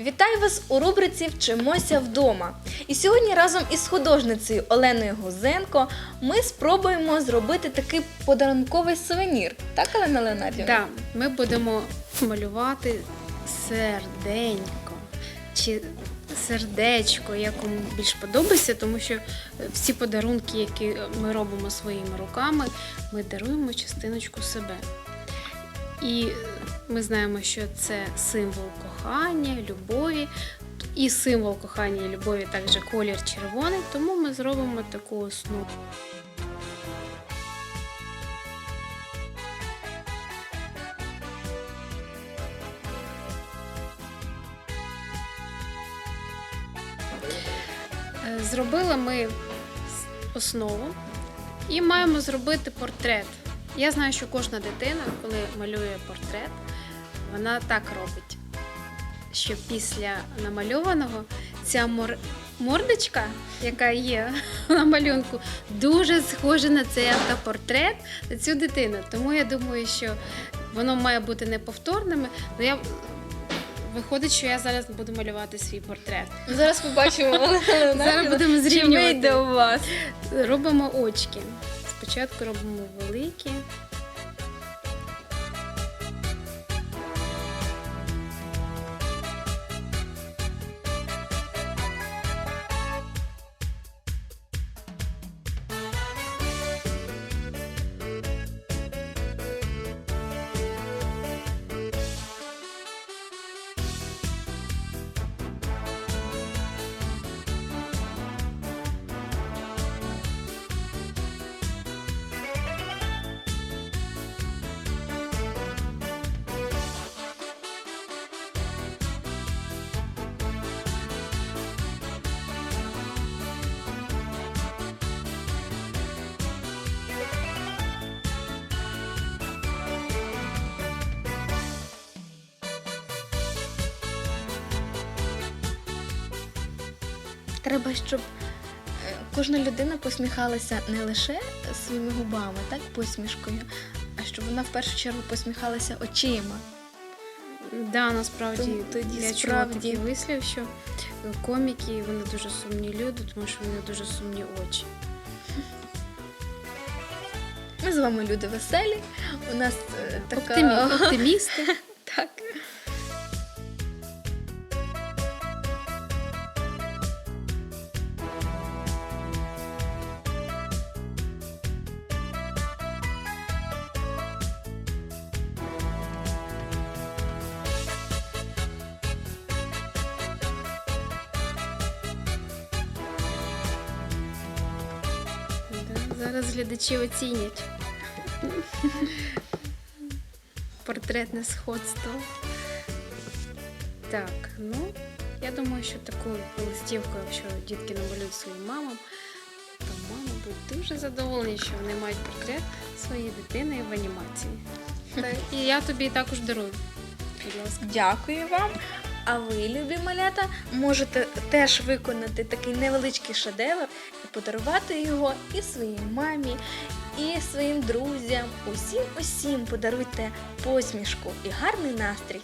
Вітаю вас у рубриці Вчимося вдома. І сьогодні разом із художницею Оленою Гузенко ми спробуємо зробити такий подарунковий сувенір. Так, Олена Леонардівна? Да, ми будемо малювати серденько чи сердечко, як вам більш подобається, тому що всі подарунки, які ми робимо своїми руками, ми даруємо частиночку себе. І ми знаємо, що це символ кохання, любові. І символ кохання і любові також колір червоний, тому ми зробимо таку основу. Е, Зробили ми основу і маємо зробити портрет. Я знаю, що кожна дитина, коли малює портрет, вона так робить, що після намальованого ця мор... мордочка, яка є на малюнку, дуже схожа на цей автопортрет на цю дитину. Тому я думаю, що воно має бути неповторним. Ну, я... Виходить, що я зараз буду малювати свій портрет. Зараз побачимо Зараз будемо чи вийде у вас. Робимо очки. Спочатку робимо великі. Треба, щоб е, кожна людина посміхалася не лише своїми губами, так, посмішкою, а щоб вона в першу чергу посміхалася очима. Да, насправді тоді я чула такий вислів, що коміки вони дуже сумні люди, тому що вони дуже сумні очі. Ми з вами люди веселі. У нас е, така Оптимі... Оптимісти. так. Зараз глядачі оцінять. Портретне сходство. Так, ну, я думаю, що таку листівку, якщо дітки намалюють своїм мамам, то мами будуть дуже задоволені, що вони мають портрет своєї дитини в анімації. І я тобі також дарую. Будь ласка. Дякую вам. А ви, любі малята, можете теж виконати такий невеличкий шедевр і подарувати його і своїй мамі, і своїм друзям. Усім усім подаруйте посмішку і гарний настрій.